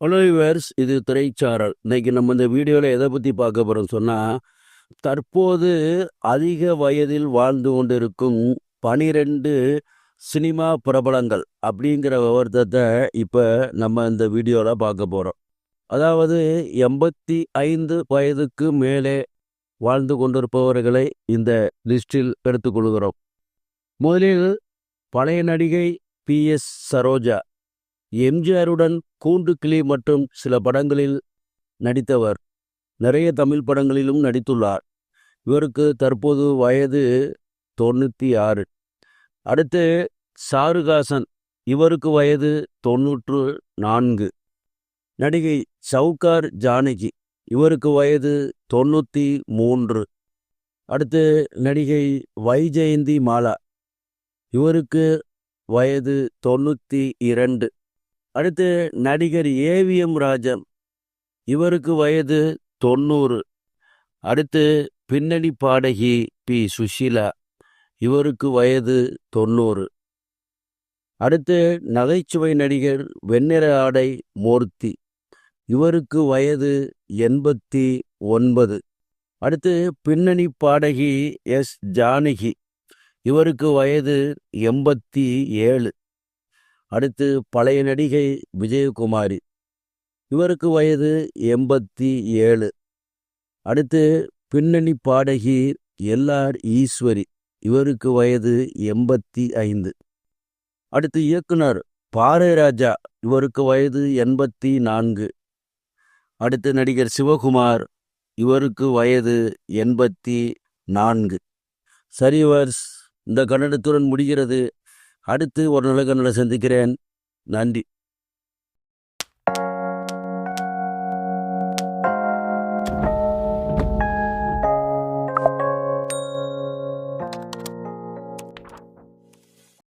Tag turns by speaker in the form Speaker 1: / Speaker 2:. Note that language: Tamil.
Speaker 1: ஹலோ யுவர்ஸ் இது திரைச்சாரல். இன்னைக்கு நம்ம இந்த வீடியோவில் எதை பற்றி பார்க்க போகிறோம் சொன்னால் தற்போது அதிக வயதில் வாழ்ந்து கொண்டிருக்கும் பனிரெண்டு சினிமா பிரபலங்கள் அப்படிங்கிற விவரத்தை இப்போ நம்ம இந்த வீடியோவில் பார்க்க போகிறோம் அதாவது எண்பத்தி ஐந்து வயதுக்கு மேலே வாழ்ந்து கொண்டிருப்பவர்களை இந்த லிஸ்டில் எடுத்துக்கொள்கிறோம். முதலில் பழைய நடிகை பி எஸ் சரோஜா. எம்ஜிஆருடன் கூண்டு கிளி மற்றும் சில படங்களில் நடித்தவர். நிறைய தமிழ் படங்களிலும் நடித்துள்ளார். இவருக்கு தற்போது வயது தொண்ணூற்றி ஆறு. அடுத்து சாருகாசன். இவருக்கு வயது தொண்ணூற்று நான்கு. நடிகை சவுகார் ஜானகி. இவருக்கு வயது தொண்ணூற்றி மூன்று. அடுத்து நடிகை வைஜெயந்தி மாலா. இவருக்கு வயது தொண்ணூற்றி இரண்டு. அடுத்து நடிகர் ஏவிஎம் ராஜன் இவருக்கு வயது தொண்ணூறு. அடுத்து பின்னணி பாடகி பி. சுஷீலா. இவருக்கு வயது தொண்ணூறு. அடுத்து நகைச்சுவை நடிகர் வெண்ணிற ஆடை மூர்த்தி. இவருக்கு வயது எண்பத்தி ஒன்பது. அடுத்து பின்னணி பாடகி எஸ். ஜானகி. இவருக்கு வயது எண்பத்தி ஏழு. அடுத்து பழைய நடிகை விஜயகுமாரி. இவருக்கு வயது எண்பத்தி ஏழு. அடுத்து பின்னணி பாடகி எல்ஆர் ஈஸ்வரி. இவருக்கு வயது எண்பத்தி ஐந்து. அடுத்து இயக்குனர் பாறை ராஜா இவருக்கு வயது எண்பத்தி நான்கு. அடுத்து நடிகர் சிவகுமார். இவருக்கு வயது எண்பத்தி நான்கு. சரிவர்ஸ் இந்த கன்னடத்துடன் முடிகிறது. அடுத்து ஒரு நல்ல கண்ணில் சந்திக்கிறேன். நன்றி.